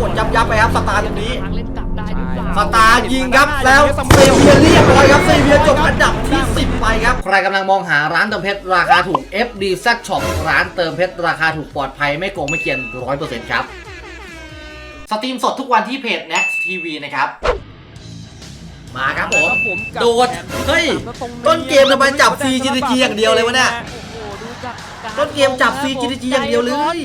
หดยับยับไปครับสตาร์ตรงนี้ทางเล่นกลับได้หรือเปล่าสตาร์ยิงครับแล้วเซเวียเรียบร้อยครับเซเวียจบอันดับที่ 10 ไปครับ ใครกำลังมองหาร้านเติมเพชรราคาถูก FD Z Shop ร้านเติมเพชรราคาถูกปลอดภัยไม่โกงไม่เกียน100%ครับ สตรีมสดทุกวันที่เพจ Next TV นะครับ มาครับผมครับผมกับโดด เฮ้ยแล้วตรงต้นเกมทำไมจับ CGG อย่างเดียวเลยวะเนี่ยโอ้โหดูจาการต้นเกมจับ CGG อย่างเดียวเลย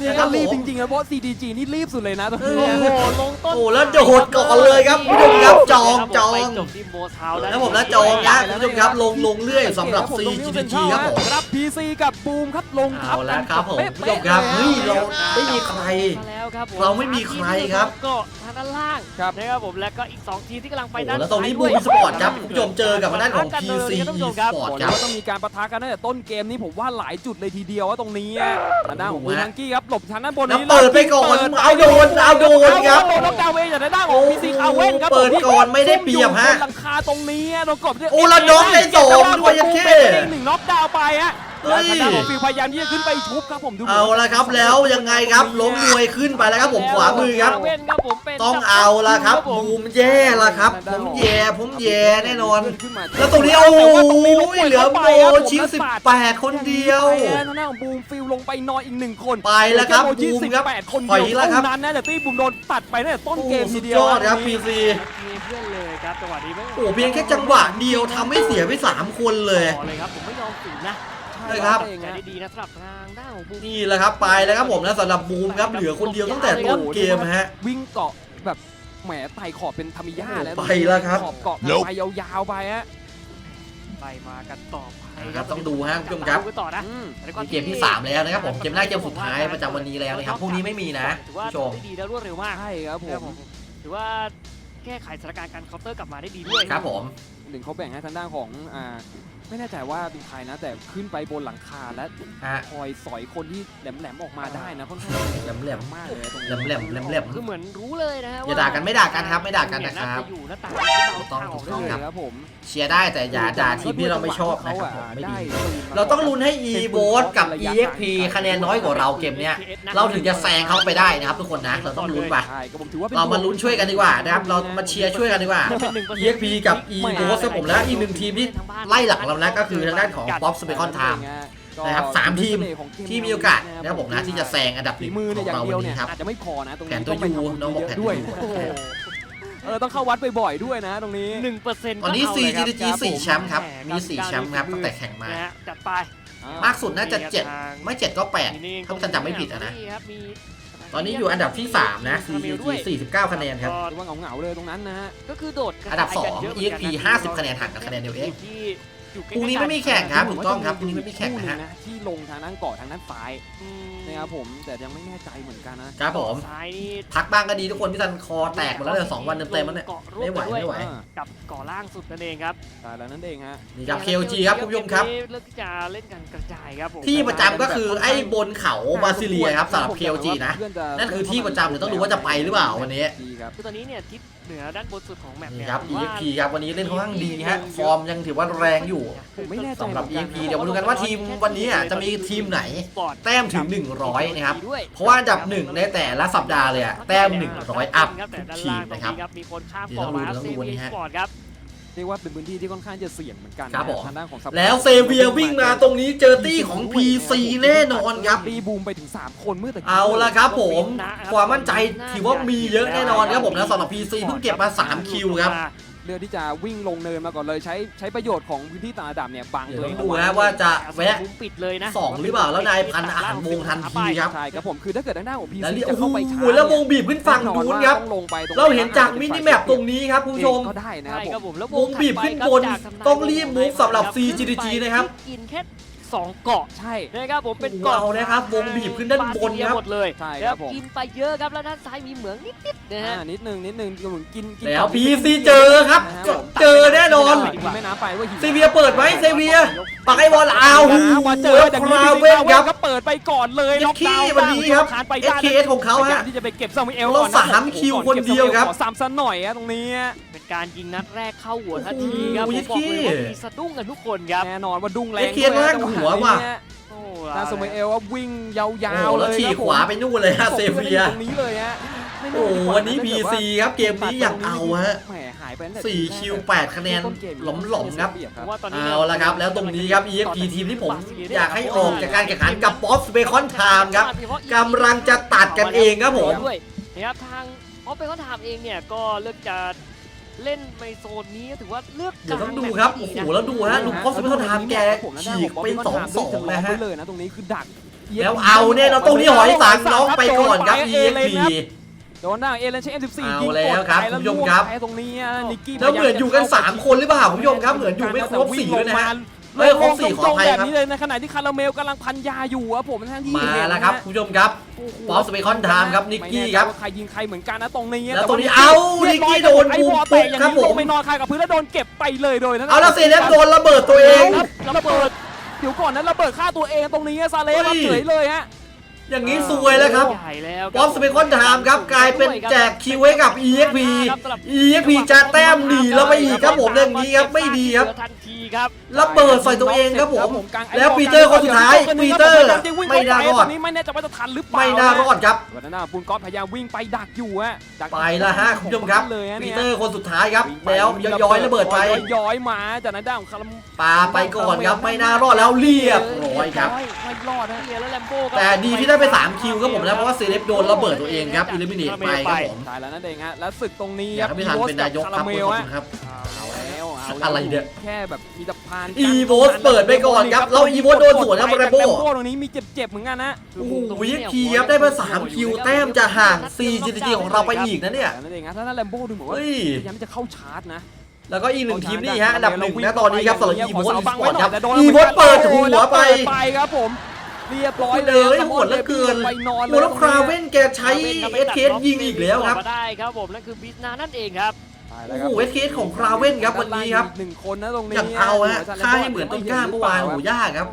เนี่ยนะคก็รับรีบผมจริงๆนะเพราะ CDG นี่รีบสุดเลยนะตรงเอนี้อโอ้โหลงต้นโอ้แล้วโดดก่อนเลยครับคุณผู้ชมครับจองจองไปจบที่โมเทาแล้วผมแล้วจองนะคุณผู้ชมครับลงลงเรื่อยสำหรับ CGG ครับผมครับ PC กับบูมครับลงทับเอาแล้วครับผมเป๊ะคุณผู้ชมครับเฮ้ยเราไม่มีใครมาแล้วครับผเราไม่มีใครครับก็ทางด้านล่างนะครับผมแล้วก็อีก 2 ทีมที่กำลังไปโอ้ด้านแล้วตรงนี้ซ้ายบูด้วยมสปอร์ตครับคุณผู้ชมเจอกับทางด้านของ PC ท่านผู้ชมครับ Sport บอกคเลยรับว่าต้องมีการปะทะกันตั้งแต่ต้นเกมนี้ผมว่าหลายจุดเลยทีเดียวว่าตรงนี้อะทางด้านของโอ้บูโหมังกี้ครับหลบทางด้านบนแล้วนี้เปิดไปก่อนปิดเอาโดนเอาโดนครับเอาโดนดาวเวย์จากทางด้านของพีซีคาเว่นครับเปิดก่อนไม่ได้เปรียบฮะซุ่มอหลังคาตรงนี้อะโดนกบด้วยโอ้แล้วน็อกได้สองด้วยยัดเข้เป็นไปได้หนึ่งน็อกดาวน์ไปฮะเฮ้ย แล้วทางด้านของฟิลพยายามที่จะขึ้นไปชุบครับผมดูเอาละครับแล้วยังไงครับล้มมวยขึ้นไปแล้วครับผมขวามือครับเว่นครับผมเป็นต้องเอาละครับผมบูมแย่ละครับ ผมแย่ผมแย่แน่นอนขึ้นมาแล้วตรงนี้โอ้แต่ว่าตรงนี้ลงยไปเหลือข้าโมไปครับผมชิงแล้วสิบสาดแปดคนเดียวไปฮะทางด้านของบูมฟิลลงไปนอนอีกหนึ่งคนไปแล้วครับโมชิบูมครับ18คนถอยเดียวแล้วครับเท่านั้นนะแต่ตี้บูมโดนตัดไปตั้งแต่ต้นเกมโอ้ทีสุดเดียวยอดครับอันพีนี้ซีมีเพื่อนเลยครับจังหวะนี้ไม่โอ้เพียงแค่จังหวะเดียวทำให้เสียไปสามคนเลยต่อเลยครับผมไม่ยอมฝืนนะ ใช่ครับเองใจฮะได้ดีนะสำหรับทางด้านของบูมนี่แหละครับไปแล้วครับผมนะสำหรับบูมครับเหลือคนเดียวตั้งแต่ต้นเกมฮะ วิ่งเกาะแบบแหมไต่ขอบเป็นธรรมิยาแล้วไปแล้วครับ ขอบเกาะไปยาวๆไปฮะไปมากันต่อไปครับต้องดูฮะคุณผู้ชมครับดูกันต่อนะอืมแล้วก็นี่เกมที่ 3 แล้วนะครับผมเกมแรกเกมสุดท้ายประจำวันนี้แล้วนะครับพรุ่งนี้ไม่มีนะถือว่าผู้ชม ทำได้ดีและรวดเร็วมากใช่ครับผครับมผมถือว่าแก้ไขสถานการณ์การเคาน์เตอร์กลับมาได้ดีด้วยครับผม หนึ่งเขาแบ่งให้ทางด้านของอ่า ไม่แน่ใจว่าเป็นใครนะ แต่ขึ้นไปบนหลังคาและฮะ คอยสอยคนที่แหลมๆออกมาได้นะค่อนข้างแหลมมากเลยตรงแหลนี้มแหลมแหลมแหลมคือเหมือนรู้เลยนะฮะอย่าด่ากันไม่ด่ากันครับไม่ด่ากันนะครับจะอยู่หน้าต่างที่เราถูกต้องทางออกถูกได้ต้องเลยครับ ครับผมเชียร์ได้แต่อย่าด่าทีมที่เราไม่ชอบนะครับผมไม่ดี เราต้องลุ้นให้ e v o t กับ exp คะแนนน้อยกว่าเราเกมเนี้ยเราถึงจะแซงเขาไปได้นะครับทุกคนนะเราต้องลุ้นป่ะใช่ก็ผมถือว่าป็เรามาลุ้นช่วยกันดีกว่านะครับเรามาเชียร์ช่วยกันดีกว่า exp กับ e v o t ครับผมและอีกหนึ่งทีมที่ไล่หลังเรานะก็คือทางด้านของ Pop s p e c o n Time นะครับสามทีมที่มีโอกาสนะครับผมนะที่จะแซงอันดับหฝีนึ่งมือขเนี่อยงอย่างเราเดียววันเนี่นี้ยครับอาจจะไม่พอนะตรงแผนี้นตัวต้องไปยูทำน้องบอกเยแผนอะตัวด้วยยูโอ้โหเออต้องเข้าวัดบ่อยๆด้วยนะตรงนี้หนึ่งเปอร์เซ็นต์ตอนนี้ก็เอาเลยครับ CGG สี่แชมป์ครับ มีสี่แชมป์ครับตั้งแต่แข่งมานะฮะจัดไปมากสุดน่าจะเจ็ดไม่เจ็ดก็แปดนี่ถ้าฉันจำไม่ผิดอะนะครับมีตอนนี้อยู่อันดับที่ 3 นะ CGG 49 คะแนนครับหรือว่าเหงาๆเลยตรงนั้นนะฮะก็คือโดดกระอันดับจายกันเยอะ2เหมือนกัน EXP นะ50 คะแนนห่างกันคะแนนเดียวเองที่อยู่ใก พรุ่งนี้ๆไม่มีแข่งครับถูกต้องครับพผรุ่งมนี้ว่าไม่มีแข่งคู่หนะนึ่ฮะที่ลงทางด้านเกาะทางด้านซ้ายอืมนะครับผมแต่ยังไม่แน่ใจเหมือนกันนะครับผมซ้ายนี่พักบ้างก็ดีทุกคนพี่ซันคอแตกหมดแล้วเนี่ยสองวันเต็มๆแล้วเนี่ยกาะร่วไม่ไหวปด้วยไม่ไหวอ่ากับเก่อล่างสุดนั่นเองครับตายแล้วนั่นเองฮะนี่ครับ KOG ครับคุณผู้ชมครับเลือกที่จะเล่นกันกระจายครับผมที่ประจำก็คือไอ้บนเขาบาซิเลียครับสำหรับ KOG นะนั่นคือที่ประจำเดี๋ยวต้องดูว่าจะไปหรือเปล่าวันนี้ดีครับคือตอนนี้เนี่ยทิศ เหนือด้านบนสุดของแมปนี่เนี่ยครับผมว่า EXP ครับวันนี้เล่นค่อนข้างดีฮะฟอร์มยังถือว่าแรงอยู่ผมไม่แน่ใจสำหรับเหมือนกัน EXP เดี๋ยวมาดูกันว่าทีมวันนี้อะจะมีทีมไหนสปอร์ตแต้มถึง 100 นะครับด้วยเพราะว่าอันดับหนึ่งในแต่ละสัปดาห์เลยอะแต้ม 100 อัพครับแต่ทุกด้านทีล่ามงตรงนะครับนี้ครับ มีคนข้ามเดี๋ฟยวอร์ต้องมาดูต้องดูวันนี้ซีฮะ สปอร์ตครับ เรียกว่าเป็นพื้นที่ที่ค่อนข้างจะเสี่ยงเหมือนกันครับผม ทางด้านของซัพพอร์ตแล้วเซเวียวิ่งมาตรงนี้เจอตี้ของ PC แน่นอนครับ ตีบูมไปถึง 3 คนเมื่อตะกี้เอาละครับผม ความมั่นใจถือว่ามีเยอะแน่นอนครับผมนะสำหรับ PC เพิ่งเก็บมา 3 คิวครับเลือกที่จะวิ่งลงเนินมาก่อนเลยใช้ใช้ประโยชน์ของพื้นที่ต่างระดับเนี่ยบังเดี๋ยวตัวต้เอองงดูนะว่าจะแวะ มุมปิดเลยนะสองหรือเปล่าแล้วนายพันอาหารวงทันทีครับ ใช่ครับผมคือถ้าเกิดทางด้านของพีแล้วซีเรียกจะโอ้โหเข้าไปช้าแล้ววงบีบขึ้นฝั่งนู้นครับ ต้องลงไปตงเราเห็นจากมินิแมปตรงนี้ครับคุณผู้ชม ก็ได้นะคใช่รับครับผมผมแล้ววงบีบขึ้นบนต้องรีบ move สำหรับ CGG นะครับ กินแค่ สองเกาะใช่นะครับผมเป็นโอ้โหเกาะเอานะครับวงบีบขึ้นด้านบนครับหมดเลยใช่แล้ควรับผมกินไปเยอะครับแล้วด้านซ้ายมีเหมืองนิดๆนะฮะอ่านิดนึงนิดนึงเหมือนกินกินแล้วก่อน PC เจอครับนะฮะเจอแน่นอนกินแม่น้ำไปว่าหิเซเวียเปิดไหมเซเวียปักไอ้บอลอ้าวมาเจอแล้วจากคนี้ราพีเวซีนคครับก็เปิดไปก่อนเลยเอ็น็อกคีดาวน์วันนี้ครับผ่านไปได้ SKS ของเขาพยายาฮะมที่จะไปเก็บซามูเอลแล้วก่อนนะสามคิวคนเดียวครับขอซ้ำซะหน่อยอะตรงนี้เป็นการยิงนัดแรกเข้าหัวทันทีครับโอ้ผโหมบอกเลยว่ายิงขี้มีสะดุ้งกันทุกคนครับแน่นอนว่าดุ้งแรง SKS แม่งหัวว่ะโอ้ดานสมัยเอลว่าวิ่งยาโอ้วโหๆเลแล้วยฉีคกรับผมขวาไปนู่นเลยฮะเซเฟียตรงนี้เลยฮะไม่โอ้น่าโหดีกาวันนี้ถ้าเกิดว่า PC ครับเกมนี้อยากเอาฮะแหมหายไปตั้งแต่สี่ทีแรกคิวเลยแปดคะแนนต้เกมหลอมๆครับผมว่าตอนนี้เอาละครับ แล้วตรงนี้ครับ EFP ทีมที่ผมอยากให้ออกจากการแข่งขันกับ Boss Bacon Time ครับกำลังจะตัดกันเองครับผมด้วยนะครับทางออฟเปเขาถามเองเนี่ยก็เลือกจะ เล่นในโซนนี้ถือว่าเลือกเดี๋ยวต้องดูครับโอ้โหแล้วดูฮะลุง Boss Bacon Time แกฉีกเป็นสองสองนะฮะเลยนะตรงนี้คือดักแล้วเอาเนี่ยเราตรงนี้หอยสังน้องไปก่อนครับ EFP โดนหน้าเอเลนใช้ M14 เอายิงแล้วกดครับไปคุณผู้ชมครับล่วงไปตรงนี้อะนิกกี้แล้วเหมือนอยู่กัน 3 คนหรือเปล่าคุณผู้ชมครับเหมือนอยู่ไม่ครบสี่ด้วยนะฮะ เออครบสี่ขออภัยแบบครับนี้เลยในขณะที่คาราเมลกำลังพันยาอยู่อะผมทั้งที่มาเห็นแล้วครับนะคุณผู้ชมครับโอ้โห Boss Bacon Time ครับนิกกี้ครับไม่แน่ใจว่าใครยิงใครเหมือนกันนะตรงนี้แล้วตรงนี้ต่เอ้ารียบร้ยนิกกี้โดนไอ้บูมวอลปุ๊เตะบอย่างครับนี้ผม ลงไปนอนคากับพื้นแล้วโดนเก็บไปเลยโดยนะเอาแล้วเซเลบโดนระเบิดตัวเอง ครับระเบิดเดี๋ยวก่อนนั้นระเบิดฆ่าตัวเองตรงนี้ซาเล่เฮ้รับยเฉยเลยฮะ อย่างนี้ซวยแล้วครับใหญ่แล้วบอสเบคอนไทม์ครับกลายเป็นแจกคิวให้กับ EXP EXP จะแต้มหนีแล้วไปอีกครับผมเรื่องนี้ครับไม่ดีครับทันทีครับระเบิดใส่ตัวเองครับผมกางไแล้วปีเตอร์คนสุดท้ายปีเตอร์ไม่น่ารอดตอนนี้ไม่แน่ใจว่าจะทันหรือเปล่าไม่น่ารอดครับวันนั้นนะปูนก๊อตพยายามวิ่งไปดักอยู่ฮะดักไปแล้วฮะคุณผู้ชมครับเลยฮะปีเนี่ยเตอร์คนสุดท้ายครับแล้วย้อยๆระเบิดไปย้อยๆมาจากนั้นด้านของคาร์มปาไปก่อนครับไม่น่ารอดแล้วเรียบร้อยครับไม่รอดนะเรียแล้วแลมโบ้ก็แต่ดีที่ได้ไป 3 คิวครับผมนะเพราะว่าเซเลบโดนระเบิดตัวเองครับอิลิมิเนตไปครับผมตายแล้วนั่นเองฮะแล้วศึกตรงนี้อยากให้พี่ทันเป็นนายกครับขอบคุณครับเอาแล้วเอาแล้วอะไรเนี่ยแค่แบบมีตะพานอีโวสเปิดไปก่อนครับแล้วอีโวสโดนสวนครับแรมโบ้ตรงนี้มีเจ็บๆเหมือนกันนะโอ้โหวิพีครับได้มา3คิวแต้มจะห่าง CGG ของเราไปอีกนะเนี่ยนั่นเองฮะถ้านั่นแลมโบ้ดูเหมือนว่าเฮ้ยพยายามจะเข้าชาร์จนะแล้วก็อีกหนึ่งทีมนี่ฮะอันดับหนึ่งนะตอนนี้ครับสำหรับอีโวสขอีบัสงปอไว้ร์ตหน่คอรัยบแต่โดนอีโวสเปิดหัวไปเปิดไปครับผม เรียบร้อยเลยครับโหดเหลือเกินไปนอนโอ้แล้วคราเว่นแกใช้เอสเคสยิงอีกแล้วครับมาได้ครับผมนั่นคือบิสนานั่นเองครับโอ้โหเอสเคสของคราเว่นครับวันนี้ครับหนึ่งคนนะตรงนี้อย่างเอาฮะค่าให้เหมือนต้นกล้าเมื่อวานโอ้โหยากครับ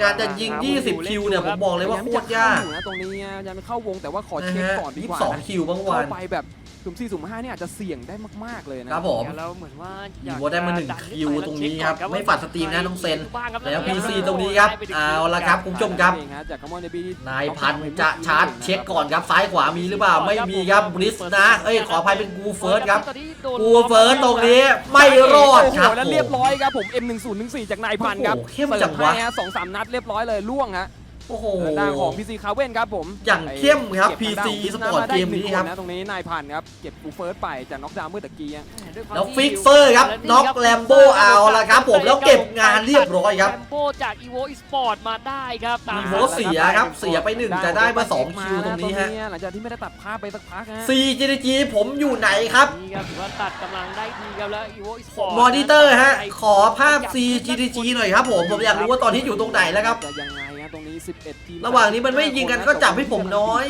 การจะยิง 20 คิวเนี่ย ผมบอกเลยว่าโคตรยากนะตรงนี้ยังเข้าวงแต่ว่าขอนะเช็คฮะก่อนดีกว่านะ22คิวเมื่อวาเข้านไปแบบ สุ่มสี่สุ่มห้าเนี่ยอาจจะเสี่ยงได้มาก ๆ เลยนะครับผมแล้วเหมือนว่าออียากโวได้มาหนึ่งจะดัคิวให้ตรงนี้ครับเช็ไม่ฝัดสตรีมนะน้องเซนบ้างครับแล้ว PC ตรงนี้ครับ เอาละครับคุณผู้ชมครับเองฮะจากคอมมอนเดบีนายพันธุ์จะชาร์จเช็คก่อนครับ ซ้ายขวามีหรือเปล่า ไม่มีครับบริสนะ เอ้ยขออภัยเป็นกูเฟิร์สครับตอนนี้โดนกูเฟิร์สตรงนี้ไม่รอดครับโโหแล้วเรียบร้อยครับผม M1014 จากนายพันธุ์ครับโอ้โหเข้มจังวะสิร์ฟให้ฮสองสามนัดเรียบร้อยเลยล่วงฮะ โอ้โหทางด้านของ PC คาเว่นครับผมอย่างเข้มครับก็ทางด้าน PC ของสปอร์ตมาได้เกมนี้ครับหงนะตรงนี้นายพันธุ์ครับเก็บกูเฟิร์สไปจากน็อกดาวน์เมื่อตะกี้ฮะด้วยความแล้วที่ฟิกเซอร์ครับน็อกแลมโบเอาละครับผมแล้วเก็บงานเรียบร้อยครับ แลมโบจาก Evo Esport มาได้ครับตามอีโวเสียครับเสียไปหนึ่งแต่ได้มาสองคิวตรงนี้ฮะ หลังจากที่ไม่ได้ตัดภาพไปสักพักฮะ CGG ผมอยู่ไหนครับ นี่ครับถือว่าตัดกำลังได้ดีครับแล้ว Evo Esport มอนิเตอร์ฮะ ขอภาพ CGG หน่อยครับผม ผมอยากรู้ว่าตอนที่อยู่ตรงไหนแล้วครับ จะยังไงฮะตรง นี้11ทีมระหว่างนี้มันไม่ยิงกันก็จับให้ผมน้อย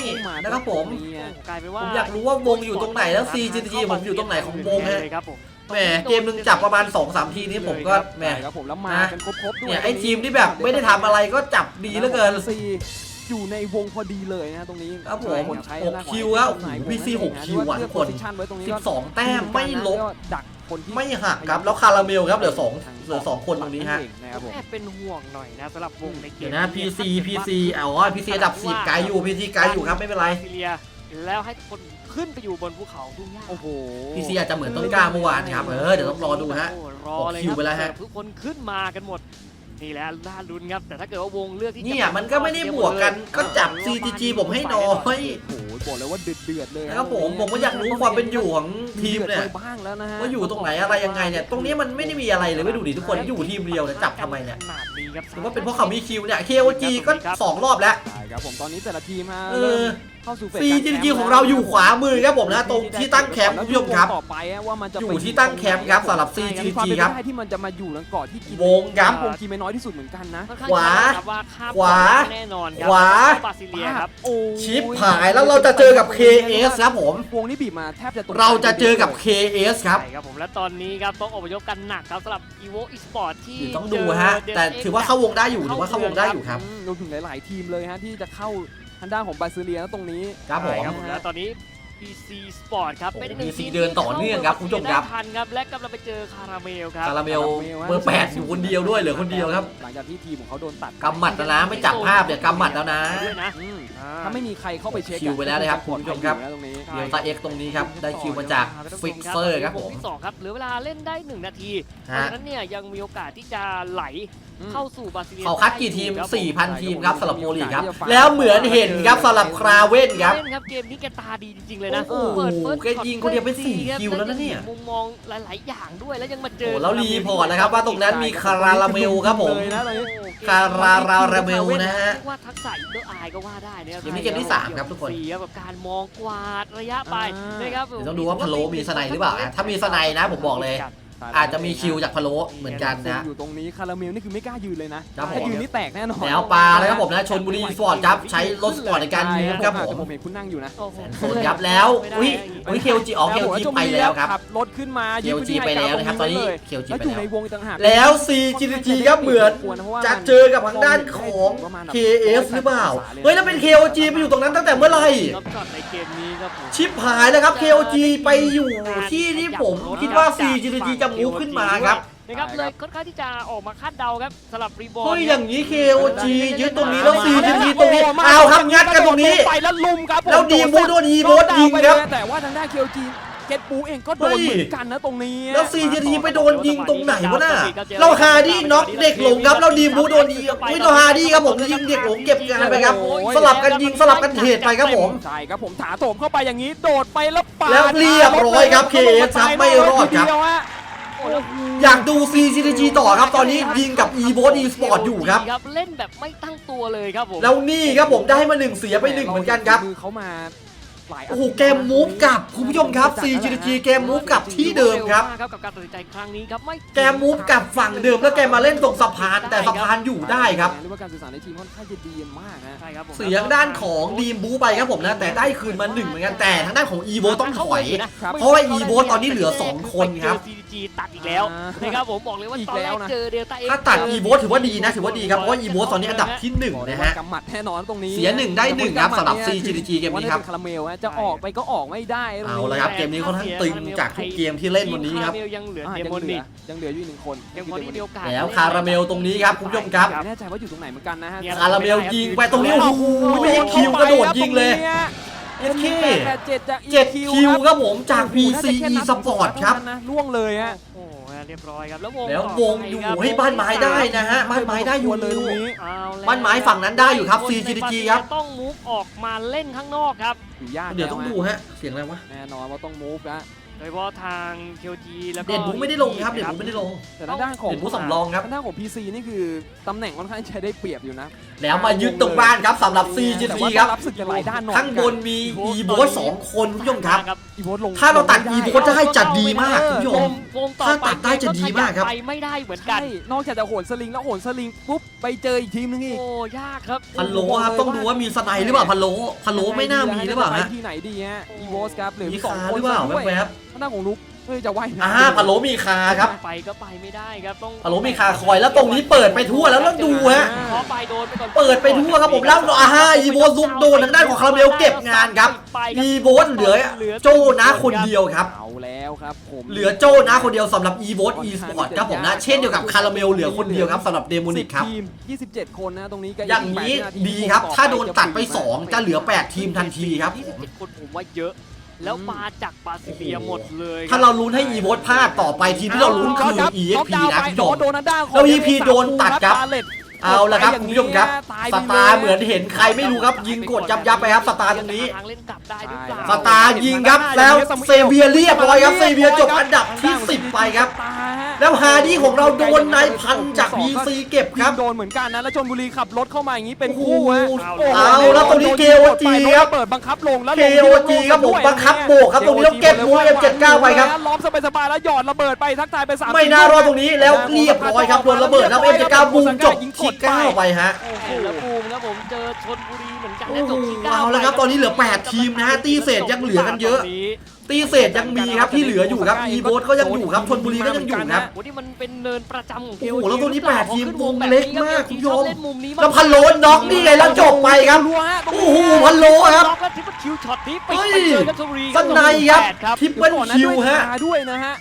นะครับผมกลายเป็นว่าผมอยากรู้ว่าวงอยู่ตรงไหนแล้ว CGG ผมอยู่ตรงไหนของวงฮะเลยครับผมแหมเกมหนึ่งจับประมาณ 2-3 ทีนี้ผมก็แหมใช่ครับผมแล้วมานะกันครบๆด้วยเนี่ยไอ้ทีมที่แบบไม่ได้ทำอะไรก็จับดีเหลือเกินซี อยู่ในวงพอดีเลยนะตรงนี้ครับผมคนใช้หกหน้าคิวแล้วไหนโอ้โห PC หกคิวอะเลืทุอกกคนโพซิชั่นไว้ตรงนี้ก็12แต้มไม่ลบดักคนที่ไม่หักครับแล้วคาราเมลครับเหลือ2เหลือ2คนตรงนี้ฮะนะครับผมแอบเป็นห่วงหน่อยนะสำหรับวงในเกมเดี๋ยวนะ PC PC อ๋อ PC อันดับ10ไกลอยู่ PC ไกลอยู่ครับไม่เป็นไรซีเรียแล้วให้คนขึ้นไปอยู่บนภูเขาทุ่งหญ้าโอ้โห PC อาจจะเหมือนต้นกล้าเมื่อวานครับ เออ เดี๋ยวต้องรอดูฮะโอ้รอเลยหกคิวไปแล้วฮะทุกคนขึ้นมากันหมด นี่แหละน่าลุ้นครับ แต่ถ้าเกิดว่าวงเลือกที่จะเนี่ยมันก็ไม่ได้บวกกันก็จับ CGG ผมให้น้อยโอ้โหบอกเลยว่าเดือดเดือดๆเลยนะครับผมผมก็อยากรู้ความเป็นอยู่ของทีมเนี่ยดือดไปบ้างแล้วนะฮะว่าอยู่ตรงไหนอะไรยังไงเนี่ยตรงนี้มันไม่ได้มีอะไรเลยไม่ดูดิทุกคนอยู่ทีมเดียวเนี่ยจับทำไมเนี่ยขนาดนี้ครับหรือว่าเป็นเพราะเขามีคิวเนี่ย KOG ก็สองรอบแล้วใช่ ครับผมตอนนี้แต่ละทีมฮะเอเริ่อมเข้าสู่เฟส CGG ของเราอยู่ขวามือครับผมนะตรงที่ตั้งแคมป์คุณผู้ชมครับ ต่อไปฮะว่ามันจะอยู่ที่ตั้งแคมป์ครับสำหรับมี CGG ความเป็นครับไปได้ที่มันจะมาอยู่หลังเกาะที่กินวงครับ วงกินไม่น้อยที่สุดเหมือนกันนะค่อนข้างขวาชัดครับว่าข้ามขวาแน่นอนครับขวาบาซิเลียครับ โอ้ยชิปหายแล้วเราจะเจอกับ KS ครับผม วงนี้บีบมาแทบจะตกเราจะเจอกับ KS ครับ ใช่ครับผมและตอนนี้ครับต้องอพยพกันหนักครับสำหรับ Evo Esport ที่เดี๋ยวต้องดูฮะแต่ถือว่าเข้าวงได้อยู่ถือว่าเข้าวงได้อยู่ครับอืมรวมถึงหลาย ๆ ทีมเลยฮะที่จะเข้าทางด้านของบาซิเลียนะตรงนี้ ครับผม ใช่ครับผมและตอนนี้ PC Sport ครับโอ้เป็นอีกหนึ่ง PC ทีมเดินต่อเนื่องครับคุณผู้ชมครับ ได้ทันครับ และกำลังไปเจอคาราเมลครับ คาราเมลเบอร์แปดอยู่คนเดียวด้วยเหลือคนเดียวครับหลังจากที่ทีมของเขาโดนตัดกำหมัดแล้วนะไม่จับภาพเนี่ยกำหมัดแล้วนะ ด้วยนะอืมอ่ถ้าไม่มีใครเข้าไปเช็คคิวไปแล้วนะครับคุณผู้ชมครับ ตรงนี้ เดลต้าเอ็กตรงนี้ครับได้คิวมาจากฟิกเซอร์ครับผม ที่สองครับเหลือเวลาเล่นได้ 1 นาที เพฮะราะฉะนั้นเนี่ยยังมีโอกาสที่จะไหลอืม เข้าสู่บราซิเลียนเขาคัดกี่ทีมได้อยู่4,000 ทีมครับสำหรับโมลีครับ แล้วเหมือนเห็นครับสำหรับคราเว่นครับ เล่นครับเกมนี้แกตาดีจริงๆเลยนะโอ้โหเปิดเฟิร์สแกยิงคนเดียวเป็นสี่คิวแล้วนะเนี่ย มุมมองหลายๆอย่างด้วยแล้วยังมาเจโอ้อ แล้วรีพอร์ตนะครับว่าตรงนั้นมีคาราเมลครับผมเลยนะตอนนี้คาราราเมลนะฮะเรียกว่าทักษะอินเตอร์ไอก็ว่าได้นะครับเกมนี้เกมที่สามครับทุกคน สี่กับการมองกวาดระยะไปนะครับเดี๋ยวต้องดูว่าพะโล้มีสไนหรือเปล่าอะถ้ามีสไนนะผมบอกเลย อาจจะมีคิวจากพะโล้เหมือนกันนะ อยู่ตรงนี้คาราเมลนี่คือไม่กล้ายืนเลยนะครับผม ถ้ายืนนี่แตกแน่นอนแล้วปลาเลยครับผมนะชนบุรีสปอร์ตครับใช้รถสปอร์ตในการมูฟครับผมแต่ผมเห็นคุณนั่งอยู่นะโอ้โหโซนครับแล้วอุ้ยอุ้ยเคลจีออกเคลจีไปแล้วครับ ขับรถขึ้นมาเคลจีไปแล้วนะครับตอนนี้เคลจีแล้วไปอยู่แล้ในววงอีกต่างหากแล้ว CGG ครับเหมือน จะเจอกับทางด้านของ KS หรือเปล่า เฮ้ยแล้วเป็น KOG ไปอยู่ตรงนั้นตั้งแต่เมื่อไหร่ครับช็อตในเกมนี้ครับผมชิปหายแล้วครับ KOG ไปอยู่ที่ที่ผมคิดว่า CGG จะมูฟขึ้นมาครับ นะครับเลยค่อนข้างที่จะออกมาคาดเดาครับสลับรีบอลเฮ้ยอย่างนี้ KOG ยึดตรงนี้แล้ว CGG ตรงนี้เอาครับงัดกันตรงนี้ ไปแล้วลุมครับผมแล้วดีมูโดนอีโบสยิงครับแต่ว่าทางด้านเคียวจีเกตปูเองก็โดนเหมือนกันนะตรงนี้ แล้ว CGG ไปโดนยิงตรงไหนวะน่ะเราฮาดี้น็อกเด็กหลงครับแล้วดีมูโดนยิงอุ้ยเราฮาดี้ครับผมยิงเด็กหลงเก็บงานไปครับ สลับกันยิงสลับกันเทรดไปครับผมใช่ครับผมถาโถมเข้าไปอย่างนี้โดดไปแล้วปาดแล้วเรียบร้อยครับ KS ครับไม่รอดครับเดียวฮะโอ้โหอยากดู CGG ต่อครับ ตอนนี้ยิงกับ e b o s eSport อยู่ครับ เล่นแบบไม่ตั้งตัวเลยครับผมแล้วนี่ครับผมได้มาหนึ่งเสียไปหนึ่งเหมือนกันครับมือเขามาหลายโอ้โหเกมมูฟกลับคุณผู้ชมครับ CGG เกมมูฟกลับที่เดิมครับร็วากกับการตัดสินใจครั้งนี้ครับไม่แกมูฟกลับฝั่งเดิมแล้วแกมาเล่นตรงสะพานแต่สะพานอยู่ได้ครับเรียกว่าการสื่อสารในทีมค่อนข้างจะดีมากนะใช่ครับผมเสียงด้านของดีมบูไปครับผมนะแต่ได้คืนมาหนึ่งเหมือนกันแต่ทางด้านของ e v o ต้องถอยเพราะว่า e v o ตอนนี้เหลือ 2 คนครับเจอ CDG ตัดอีกแล้วนะครับผมบอกเลยว่าอีกตอนแรแล้วกนะ เจอเดลต้าเอ็กถ้าตัด e v o ถือว่าดีนะถือว่าดีครับเพราะว่า e v o ตอนนี้อันดับที่หนึ่งบอกเลยนะว่าฮะ กำหมัดแน่นอนตรงนี้เสียหนึ่งได้หนึ่งครับสำหรับ CGG เกมนี้ครับ ว่าได้ป็คาราเมลฮะจะออกไปก็ออกไม่ได้ตรงเอานี้ละครับเกมนี้ค่อนข้างตึงจากทุกเกมที่เล่นวันนี้ครับทีมคาเมลยังเหลืออะเดยังมอนเหลืนิอยังเหลืออยู่อีกหนึ่งคนยังพอที่มีโอกาส แล้วคาราเมลตรงนี้ครับคุณผู้ชมครับ ไม่แน่ใจว่าอยู่ตรงไหนเหมือนกันนะฮะคาราเมลยิงไปตรงนี้โอ้โหไม่ยิงคิวกระโดดยิงเลยเอ็น เคแปดเจ็ดจากเจ็ด EQ คิวครับครับผมจากโอ้โหน่าจะ PCE แค่นัด Sport ครับเท่านั้นนะล่วงเลยฮะโอ้โหเรียบร้อยครับแล้ววงแล้วต่วองไปอยู่ครับให้บ้านไม้ได้นะฮะบ้านไม้ได้อยู่เลยตรงนี้เอาแล้วบ้านไม้ฝั่งนั้นได้อยู่ครับน CGG ในครับต้องมูฟออกมาเล่นข้างนอกครับอยู่ยากเดี๋ยวต้องแล้ดูฮะฮะเสียงอะไรวะแน่นอนว่าต้องมูฟนะโดยเฉพาะทาง KOG แล้วก็ เด่นบุ๊กไม่ได้ลงครับเด่นบุ๊กไม่ได้ลง แต่ทางด้านของเด่นบุ๊กสำรองครับทางด้านของ PC นี่คือตำแหน่งค่อนข้างจะได้เปรียบอยู่นะแล้วมายึดตรงบ้านครับสำหรับ CGG แต่ว่าครับ รับศึกจากหลายด้านหน่อยข้างบนมี e b o สองคนคุณผู้ชมครับ อีโวตลง ถ้าเราตัดลง e ไม่ b o ได้จะดีมากคุณผู้ชวมงวงต่อถ้าไปตัดได้จะดีมากครับ ไปไม่ได้เหมือนกัใช่นนอกจากจะโหนสลิงแล้วโหนสลิงปุ๊บไปเจออีกทีมนึงอีกโอ้ยากครับ พันโลครับต้องดูว่ามีสไนหรือเปล่าพันโลพันโลไม่น่ามีหรือเปล่าไปฮะ ที่ไหนดีฮะอีโวสครับเหลือมีสองคาคนหรือเปล่าด้วยแวบทาง ด้านของลุกเฮ้ยจะว่ายๆน้ำอ่าพันโลมีคาครับ ไปก็ไปไม่ได้ครับต้องพันโลมีคาคอยแล้วตรงนี้เปิดไปทั่วแล้วแล้วดูฮะขอไปโดนไปก่อนเปิดไปทั่วครับผมแล้วอ่าฮะอีโวซุกโดนทางด้านของคาราเมลเก็บงานครับอีโวสเหลือโจ้นะคนเดียวครับเอาแล้วครับผมเหลือโจ้นะคนเดียวสำหรับ e v o t eSport ครับผมนะเช่นเดียวกับคาราเมลเหลือคนเดียวครับสำหรับเดโมนิกครับทีม27 คนนะตรงนี้ก็อย่างนี้แปวิดีครับต่อถ้าโดนตัดไปจะ2จะเหลือ 8 ทีมทันทีครับ27คนผมว่าเยอะ แล้วมาจากบราซิเลียหมดเลยถ้าเราลุ้นให้ e v o t พลาดต่อไปทีมที่เราลุ้นคือรับ EXP น็อกดาวนะไปคุณผู้ชมโดนด้านแล้ว EP โดนตัดครับบาเลตเอาละครับกดคุณไปผู้ชมครับตายสไปตาร์ลยเหมือนเห็นใครไม่รู้ครับ ยิงกดยับยับๆไปครับสตาร์ตรงนี้ทางเล่นกลับได้หรือเปล่าสตาร์ยิงครับแล้วเซเวียเรียบร้อยครับเซเวียจบอันดับที่ 10 ไปครับตาฮะ แล้วฮาดี้ของเราโดนนายพันธุ์จาก BC เก็บครับ โดนเหมือนกันนะ แล้วชลบุรีขับรถเข้ามาอย่างนี้เป็นคู่ฮะโอ้โหโอ้โหเอาแล้วตรงนี้โด KOG ครับเปิดบังคับลงแล้วลง KOG ครับผมบังคับโบกครับตรงนี้ต้องเก็บมู M79 ไปครับล้อมสบายๆแล้วหยอดระเบิดไปทักทายไปสามไม่น่ารอดตรงนี้แล้วเรียบร้อยครับโดนระเบิดแล้วเอ็มจะก้าบูมจบที่9ไปฮะโอ้โหแล้วบูมครับผมเจอชนบุรีเหมือนกันโอ้และโหจบที่เก้าเอาแล้วครับตอนนี้เหลือ 8 ทีมนะฮะตีเศษยังเหลือกันเยอะตนนี้ตีเศษยังมีครับที่เหลืออยู่ครับอีโบสก็ยังอยู่ครับชนบุรีก็ยังอยู่ครับโอ้นี่มันเป็นเนินประจำของโอ้โห KOG แล้วตัวนี้หรือเปล่าแปดทีมพอขึ้นวงเล็กมากแบบคุณนี้ผู้ชมเล่นมุมนี้แล้วพันโลน็อกนี่ไงแล้วจบไปครับรัวฮะตรงโอ้นี้โหพันโลครับน็อกแล้วทิปเปิลคิวช็อตนี้ปิดเฮ้ยไปเลยครับชลบุรีสั้นในครับแปดครับทิปเปิลก่อนนะคิวด้วยฮะตาด้วยนะฮะ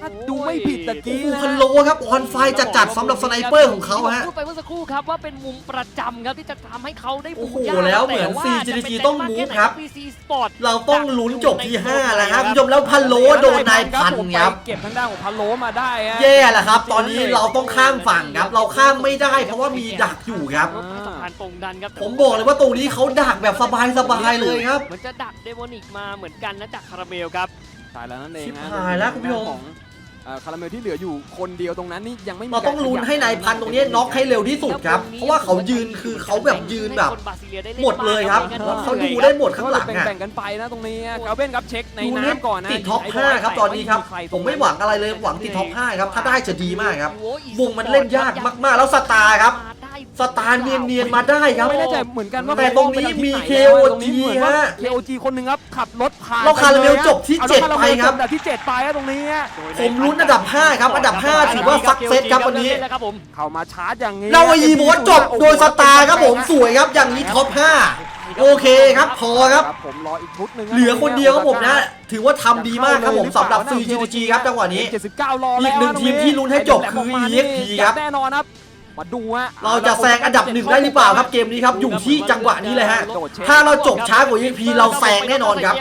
ถ้าดูไม่ผิดตะโอ้กี้โหนะพันโลครับออนไฟจัดจัดๆสำหรับสไนเปอร์ของเขาฮะ พูดไปเมื่อสักครู่ครับว่าเป็นมุมประจำครับที่จะทำให้เขาได้โอ้โหบูย่าแล้วเหมือนต่า CGG จะเป็นต้องแมาก move แไหนครับ PC Sport เราต้องลุ้นจบที่ 5 แล้วครับคุณผู้ชมแล้วพันโลโดนนายพันครับเก็บทางด้านของพันโลมาได้ฮะแย่แหละครับ ตอนนี้เราต้องข้ามฝั่งครับ เราข้ามไม่ได้ เพราะว่ามีดักอยู่ครับรถสะพานตรงดันครับผมบอกเลยว่าตรงนี้เขาดักแบบสบายๆเลยครับเหมือนจะดักเดโมนิกมาเหมือนกันนะจากคาราเมลครับ ตายแล้วนั่นเองชิบนะหายแล้วคุณผู้ชม ของเอ่อคาราเมลที่เหลืออยู่คนเดียวตรงนั้นนี่ยังไม่มีเราต้องลุ้นให้นายพันตรงนี้น็อกให้เร็วที่สุดครับ เพราะว่าเขายืนคือเขาแบบยืนแบบ หมดเลยครับแล้วเขาดูได้หมดข้างหลังแบ่อะแบ่งๆกันไปนะตรงนี้กาเบนครับเช็คในดูนี่น้ำก่อนนะติดท็อป5ครับตอนนี้ครับ ผมไม่หวังอะไรเลยหวังติดท็อป5ครับ ถ้าได้จะดีมากครับ วงมันเล่นยากมากๆ แล้วสตาร์ครับ สตาร์เนียนๆมาได้ครับ ไม่แน่ใจเหมือนกันว่าแต่ตรงนี้มีไป KOG ตรงนี้เหมือนว่าฮะ KOG คนหนึ่งครับขับรถผ่านแล้วคาราเมลจบที่อาเจ็ดแล้วไปครับาาเมลจอันดับที่เจ็ดไปฮะตรงนี้ฮะผมลุ้นอันดับ 5 ครับ อันดับ 5 ถือว่าซักเซสครับวันนี้ครับผมเข้ามาชาร์จอย่างนี้เราอีโบสจบโดยสตาร์ครับผมสวยครับอย่างนี้ท็อป5โอเคครับพอครับผมรออีกชุดหนึ่งเหลือคนเดียวครับผมนะถือว่าทำดีมากครับผมสำหรับ CGG ครับจังหวะนี้79รออีแล้วกหนึ่งทีมที่ลุ้นให้จบคือ EXP ครับแน่นอนครับ มาดูฮะเราจะแซงอันดับหนึ่งได้หรือเปล่าครับเกมนี้ครับอยู่ที่จังหวะนี้เลยฮะถ้าเราจบช้ากว่า EXP เราแซงแน่นอนครับ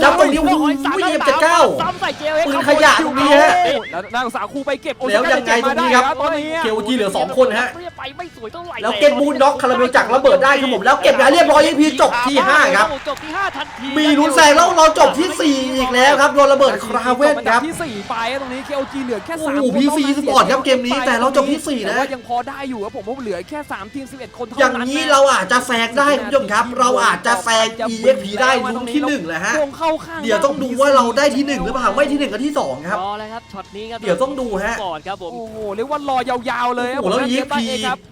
แล้วตรงนี้โอ้โห M79 ซ้ำใส่ JLX ปืนขยะตรงนี้ฮะแล้วนางสาวครูไปเก็บโอแล้วยังไงตรงนี้ครับตอนนี้เกลจีเหลือ2คนฮะไปไม่สวยเท่าไหร่แล้วเกตบูนน็อกคาราเมลจากระเบิดได้ครับผมแล้วเก็บงานเรียบร้อย EXP จบที่5ครับจบที่ห้าทันทีมีลุ้นแซงแล้วเราจบที่4อีกแล้วครับโดนระเบิดคราเว่นครับที่4ไปตรงนี้ KOG เหลือแค่โอ้3โหคน PC สปอร์ตครับเกมนี้แต่เราจบที่สี่นะแต่ว่ายังพอได้อยู่ครับผมว่าเหลือแค่3ทีม11 คนเท่าอย่างนั้นนี้เราอาจจะแซงได้คุณผู้ชมครับ เราอาจจะแซง EXP ได้ลุ้นที่1แหละฮะวงเข้าข้างเดี๋ยวต้องดูว่าเราได้ที่หนึ่งหรือเปล่าไม่ที่หนึ่งก็ที่สองครับรอเลยครับช็อตนี้ครับเดี๋ยวต้องดูฮะก่อนครับผมโอ้โหเรียกว่ารอยาวๆเลยครับโอ้โหแล้วผม EXP เกมครับแต่ KOG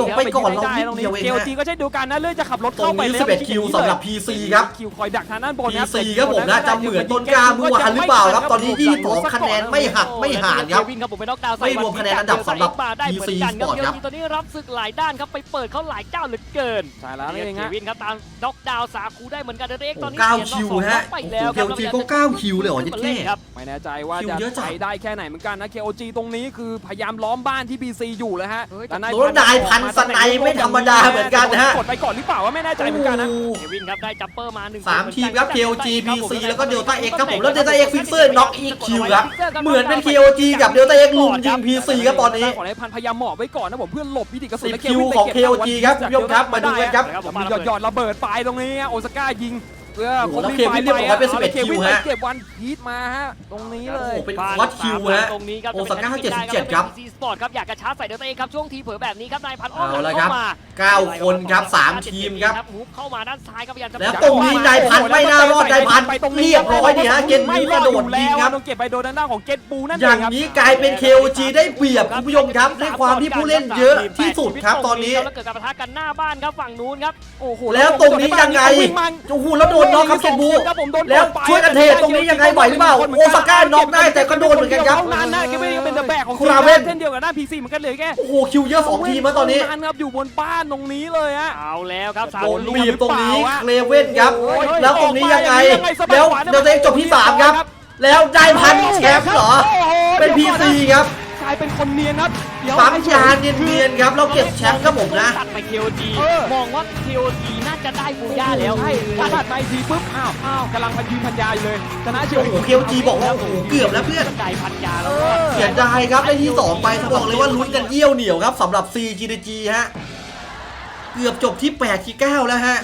จบไปก่อนเรานิดตรงเดียวเองเกลฮะจีก็ใช่ดูกันนะเลื่อนจะขับรถตรเข้างไปนี้แล้ว11คิวสำหรับ PC ครับ คิวคอยดักทางด้านบนนะ PC ครับผมนะจะเหมือนต้นกล้าเมื่อวานหรือเปล่าครับตอนนี้22คะแนนไม่หักไม่หารครับเควินครับผมเป็นน็อกดาวน์ไม่รวมคะแนนอันดับสำหรับมาได้เหมือนกัน PC Sport ครับ ตอนนี้รับศึกหลายด้านครับไปเปิดเขาหลายเจ้าเหลือเกินใช่แล้วนี่เองเคฮะวินครับตามน็อกดาวน์สาคูได้เหมือนกันเด็กตอนนี้เก้าเสียคิวน็อกสองฮะน็อกไปแล้วโอ้โห KOG ก็เก้าคิวเลยเหรอขึ้นมาเจ๊นครับ ไม่แน่ใจว่าคิวจะเยอะจัดไปได้แค่ไหนเหมือนกันนะ KOG ตรงนี้คือพยายามล้อมบ้านที่ BC อยู่แล้วฮะเฮ้ยแต่โดนนายพันสไนไม่ธรรมดาเหมือนกันนะฮะกดไปก่อนหรือเปล่าว่าไม่แน่ใจเหมือนกันนะโอ้โหเควินครับได้จัมเปอร์มาหนึ่งสามคนทีมครับเหอน KOG กัน PC แล้วก็ Delta X ครับผมแล้ว Delta X Fixer น็อก EQ ครับเหมือนเป็น KOG กับ Delta X ลุมยิง PC ครับตอนนี้ของนายพันธุ์พยายามหมอบไว้ก่อนนะผมเพื่อหลบวิธีกระสุน 10และคิววิ่ไปของเก็บ KOG ครับคุณผู้ชมครับมาดูกันครับครับผมมีหยอดหยอดระเบิดไปตรงนี้ฮะโอซาก้ายิง เพื่อโอ้โหแล้วเควินเรียบร้อยเป็น11เควินคิวไปฮะ เก็บวันพีทมาฮะตรงนี้เลยโอ้โหเป็นบ้านควอตคิวฮะ ตรงนี้ครับโอซาก้าจะเป็น77ครับ ซีสปอร์ตครับอยากกระชากใส่เดลต้าเองครับช่วงทีเผลอแบบนี้ครับนายพันอ้อมหลัเอางละครัเข้าบมา9 คนครับ 3 ทีมครับ ฮุบเข้ามาด้านซ้ายครับพยายามจะแล้วตรงนี้นายพันธุ์ไม่น่ารอดนายพันธุ์เรียบร้อยดีฮะเกนบูกระโดดยิงครับ ต้องเก็บไปโดนด้านหน้าของเกนบูนั่นอเอย่างครับ นี้กลายเป็น KOG ได้เปรียบคุณผู้ชมครับด้วยความที่ผู้เล่นเยอะที่สุดครับตอนนี้ แล้วเกิดการปะทะกันหน้าบ้านครับฝั่งนู้นครับโอ้โหแล้วตรงนี้ยังไงโอ้โหแล้วโดนน็อกครับเกนบูครับผมโดนแล้วช่วยกันเทตรงนี้ยังไงไหวหรือเปล่าโอซาก้าน็อกได้แต่ก็โดนเหมือนกันครับเท่านั้นนะเกมนี้ก็เป็นเดอะแบกของคราเว่นเช่นเดียวกับหน้าพีซีเหมือนกันเลยแกโอ้โหคิวเยอะสองทีมแล้วตอนนี้เท่าครับอยู่บนบ้านตรงนี้เลยฮะเอาแล้วครับสามโดนลูกบีบตรงนี้หรือเปล่าอะเคลเว่นครับโอ้ยแล้วตรงนี้ยังไงยังไงสบายแล้วขวานะเดี๋ยวตัวเองจบที่3ครับ แล้วได้พันแชมป์เหรอเป็น PC ครับกลายเป็นคนเนียนครับเดี๋ยวปั๊มยาเนียนๆครับแล้วเก็บแชมป์ครับผมนะตัดไป KOG เออมองว่า KOG น่าจะได้บูย่าแล้วใช่ถ้าถัดมาอีกทีปุ๊บอ้าวอ้าวกำลังพันยืนพันยาอยู่เลยชนะเชียวโอ้โหเคลจีบอกว่าโอ้โหเกือบแล้วเพื่อนได้พันยาเอแล้วก็อเสียดายครับได้ที่2ไปบอกเลยว่าลุ้นกันเยี่ยวเหนียวครับสำหรับ CGG ฮะเกือบจบที่8ที่9แล้วฮะ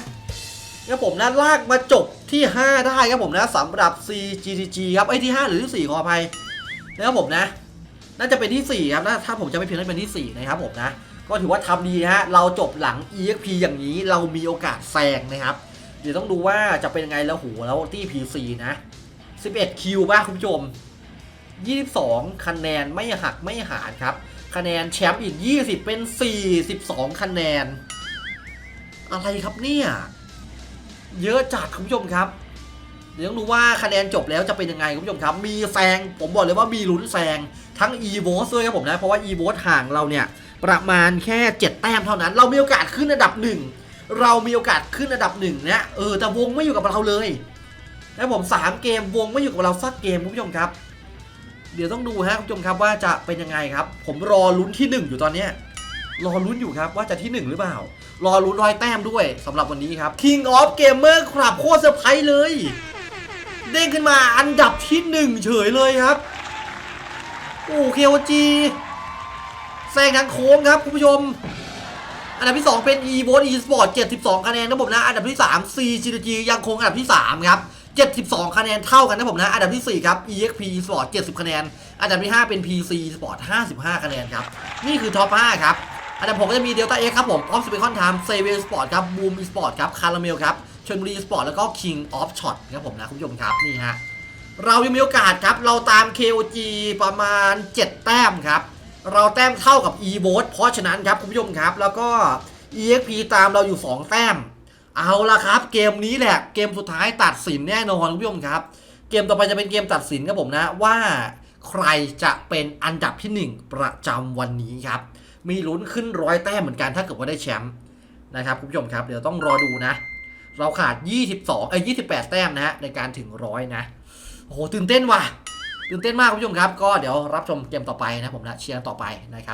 ครับผมนะลากมาจบที่ 5 ได้ครับผมนะสำหรับ CGG ครับไอ้ยที่ 5 หรือที่ 4 ขออภัยนะครับผมนะ น่าจะเป็นที่ 4 ครับถ้าผมจะไม่ผิดน่าจะเป็นที่ 4 นะครับผมนะ ก็ถือว่าทำดีฮะ เราจบหลัง EXP อย่างนี้เรามีโอกาสแซงนะครับ เดี๋ยวต้องดูว่าจะเป็นยังไงแล้วโหแล้วที่ PC นะ 11 คิวป่ะคุณผู้ชม 22 คะแนนไม่หักไม่หารครับ คะแนนแชมป์อีก 20 เป็น 42 คะแนน อะไรครับเนี่ย เยอะจัดคุณผู้ชมครับเดี๋ยวต้องดูว่าคะแนนจบแล้วจะเป็นยังไงคุณผู้ชมครับ มีแซงผมบอกเลยว่ามีลุ้นแซง ทั้ง e v o t ด้วยครับผมนะ เพราะว่า e v o ห่างเราเนี่ย ประมาณแค่ 7 แต้มเท่านั้น เรามีโอกาสขึ้นอันดับหนึ่งเรามีโอกาสขึ้นอันดับหนึ่งนะเออแต่วงไม่อยู่กับเราเลยนะผม 3 เกมวงไม่อยู่กับเราสักเกมคุณผู้ชมครับ เดี๋ยวต้องดูฮะคุณผู้ชมครับว่าจะเป็นยังไงครับ ผมรอลุ้นที่ 1 อยู่ตอนเนี้ยรอลุ้นอยู่ครับว่าจะที่ 1 หรือเปล่า รอลุ้นร้อยแต้มด้วยสำหรับวันนี้ครับ King of Gamer ครับโคตรเซอร์ไพรส์เลย เด้งขึ้นมาอันดับที่หนึ่งเฉยเลยครับ โอ้เคโอจีแซงทางโค้งครับคุณผู้ชม อันดับที่ 2 เป็น e v o t eSport 72 คะแนนนะผมนะ อันดับที่ 3 CGG ยังคงอันดับที่ 3 ครับ 72 คะแนนเท่ากันนะผมนะ อันดับที่ 4 ครับ EXP sport 70 คะแนน อันดับที่ 5 เป็น PC sport 55 คะแนนครับ นี่คือท็อป 5 ครับ อันดับ 6 ก็จะมี Delta X ครับผม Off Specon Time s a v e Sport ครับ Boom sport ครับ Caramel ครับชลบุรี Sport แล้วก็ King of Shot ครับผมนะคุณผู้ชมครับนี่ฮะ เรายังมีโอกาสครับ เราตาม KOG ประมาณ 7 แต้มครับ เราแต้มเท่ากับ e v o t เพราะฉะนั้นครับคุณผู้ชมครับ แล้วก็ EXP ตามเราอยู่ 2 แต้ม เอาละครับ เกมนี้แหละ เกมสุดท้ายตัดสินแน่นอนคุณผู้ชมครับ เกมต่อไปจะเป็นเกมตัดสินครับผมนะว่าใครจะเป็นอันดับที่ 1 ประจำวันนี้ครับ มีลุ้นขึ้นร้อยแต้มเหมือนกันถ้าเกิดว่าได้แชมป์นะครับคุณผู้ชมครับ เดี๋ยวต้องรอดูนะ เราขาด 22 เอ้ย 28 แต้มนะฮะในการถึงร้อยนะ โอ้โหตื่นเต้นว่ะตื่นเต้นมากคุณผู้ชมครับ ก็เดี๋ยวรับชมเกมต่อไปนะผมนะเชียร์ต่อไปนะครับ